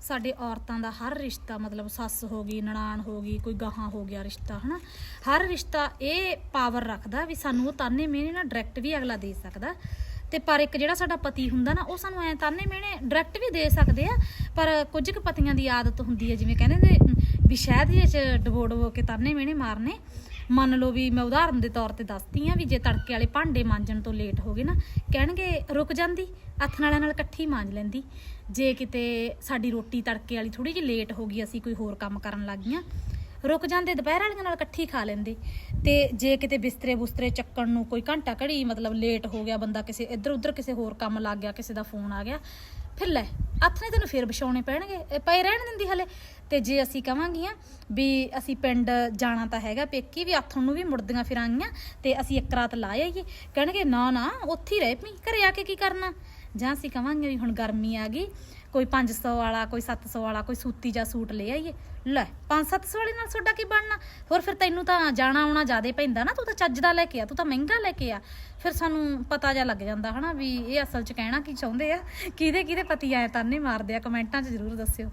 ਸਾਡੇ ਔਰਤਾਂ ਦਾ ਹਰ ਰਿਸ਼ਤਾ, ਮਤਲਬ ਸੱਸ ਹੋ ਗਈ, ਨਨਾਣ ਹੋ ਗਈ, ਕੋਈ ਗਾਹਾਂ ਹੋ ਗਿਆ ਰਿਸ਼ਤਾ, ਹਨਾ? ਹਰ ਰਿਸ਼ਤਾ ਇਹ ਪਾਵਰ ਰੱਖਦਾ ਵੀ ਸਾਨੂੰ ਉਹ ਤਾਨੇ ਮਿਹਣੇ ਨਾ ਡਾਇਰੈਕਟ ਵੀ ਅਗਲਾ ਦੇ ਸਕਦਾ। ਤੇ ਪਰ ਇੱਕ ਜਿਹੜਾ ਸਾਡਾ ਪਤੀ ਹੁੰਦਾ ਨਾ, ਉਹ ਸਾਨੂੰ ਐ ਤਾਨੇ ਮਿਹਣੇ ਡਾਇਰੈਕਟ ਵੀ ਦੇ ਸਕਦੇ ਆ, ਪਰ ਕੁਝ ਕੁ ਪਤੀਆਂ ਦੀ ਆਦਤ ਹੁੰਦੀ ਹੈ, ਜਿਵੇਂ ਕਹਿੰਦੇ ਨੇ ਵੀ ਸ਼ਾਇਦ ਜਿਹੇ ਚ ਡਬੋ ਡਬੋ ਕੇ ਤਾਨੇ ਮਿਹਣੇ ਮਾਰਨੇ। ਮੰਨ ਲਓ ਵੀ ਮੈਂ ਉਦਾਹਰਨ ਦੇ ਤੌਰ ਤੇ ਦੱਸਦੀ ਆ ਵੀ ਜੇ ਤੜਕੇ ਵਾਲੇ ਭਾਂਡੇ ਮਾਂਜਣ ਤੋਂ ਲੇਟ ਹੋ ਗਏ ਨਾ, ਕਹਿਣਗੇ ਰੁਕ ਜਾਂਦੀ, ਹੱਥ ਨਾਲਾਂ ਨਾਲ ਇਕੱਠੀ ਮਾਂਜ ਲੈਂਦੀ। ਜੇ ਕਿਤੇ ਸਾਡੀ ਰੋਟੀ ਤੜਕੇ ਵਾਲੀ ਥੋੜੀ ਜਿਹੀ ਲੇਟ ਹੋ ਗਈ, ਅਸੀਂ ਕੋਈ ਹੋਰ ਕੰਮ ਕਰਨ ਲੱਗ ਗਈਆਂ, ਰੁਕ ਜਾਂਦੇ, ਦੁਪਹਿਰ ਵਾਲੀਆਂ ਨਾਲ ਇਕੱਠੀ ਖਾ ਲੈਂਦੇ। ਤੇ ਜੇ ਕਿਤੇ ਬਿਸਤਰੇ ਬੁਸਤਰੇ ਚੱਕਣ ਨੂੰ ਕੋਈ ਘੰਟਾ ਘੜੀ ਮਤਲਬ ਲੇਟ ਹੋ ਗਿਆ, ਬੰਦਾ ਕਿਸੇ ਇੱਧਰ ਉੱਧਰ ਕਿਸੇ ਹੋਰ ਕੰਮ ਲੱਗ ਗਿਆ, ਕਿਸੇ ਦਾ ਫੋਨ ਆ ਗਿਆ ਫਿਰ ਲੈ, ਹੱਥ ਨੇ ਤੈਨੂੰ ਫੇਰ ਵਿਛਾਉਣੇ ਪੈਣਗੇ। ਇਹ ਪਏ ਰਹਿਣ ਦਿੰਦੀ ਹਲੇ। ਤੇ ਜੇ ਅਸੀਂ ਕਵਾਂਗੀਆਂ ਵੀ ਅਸੀਂ ਪਿੰਡ ਜਾਣਾ ਤਾਂ ਹੈਗਾ ਪੇਕੀ, ਵੀ ਆਥਣ ਨੂੰ ਵੀ ਮੁੜਦੀਆਂ ਫਿਰਾਂਗੀਆਂ, ਤੇ ਅਸੀਂ ਇੱਕ ਰਾਤ ਲਾ ਆਈਏ। ਕਹਿਣਗੇ, ਨਾ ਨਾ, ਉੱਥੇ ਹੀ ਰਹਿ ਪਈ ਘਰੇ ਆ ਕੇ ਕੀ ਕਰਨਾ? ਜਾਂ ਅਸੀਂ ਕਵਾਂਗੇ ਵੀ ਹੁਣ ਗਰਮੀ ਆ ਗਈ, ਕੋਈ 500 ਵਾਲਾ, ਕੋਈ 700 ਵਾਲਾ, ਕੋਈ ਸੂਤੀ ਜਾਂ ਸੂਟ ਲੈ ਆਈਏ। ਲੈ 5-700 ਵਾਲੇ ਨਾਲ ਤੁਹਾਡਾ ਕੀ ਬਣਨਾ? ਹੋਰ ਫਿਰ ਤੈਨੂੰ ਤਾਂ ਜਾਣਾ ਆਉਣਾ ਜ਼ਿਆਦਾ ਪੈਂਦਾ ਨਾ, ਤੂੰ ਤਾਂ ਚੱਜ ਦਾ ਲੈ ਕੇ ਆ, ਤੂੰ ਤਾਂ ਮਹਿੰਗਾ ਲੈ ਕੇ ਆ। ਫਿਰ ਸਾਨੂੰ ਪਤਾ ਜਾ ਲੱਗ ਜਾਂਦਾ ਹਨਾ ਵੀ ਇਹ ਅਸਲ 'ਚ ਕਹਿਣਾ ਕੀ ਚਾਹੁੰਦੇ ਆ? ਕਿਹਦੇ ਕਿਹਦੇ ਪਤੀ ਆਏ ਤਾਨੇ ਮਾਰਦੇ ਆ, ਕਮੈਂਟਾਂ 'ਚ ਜ਼ਰੂਰ ਦੱਸਿਓ।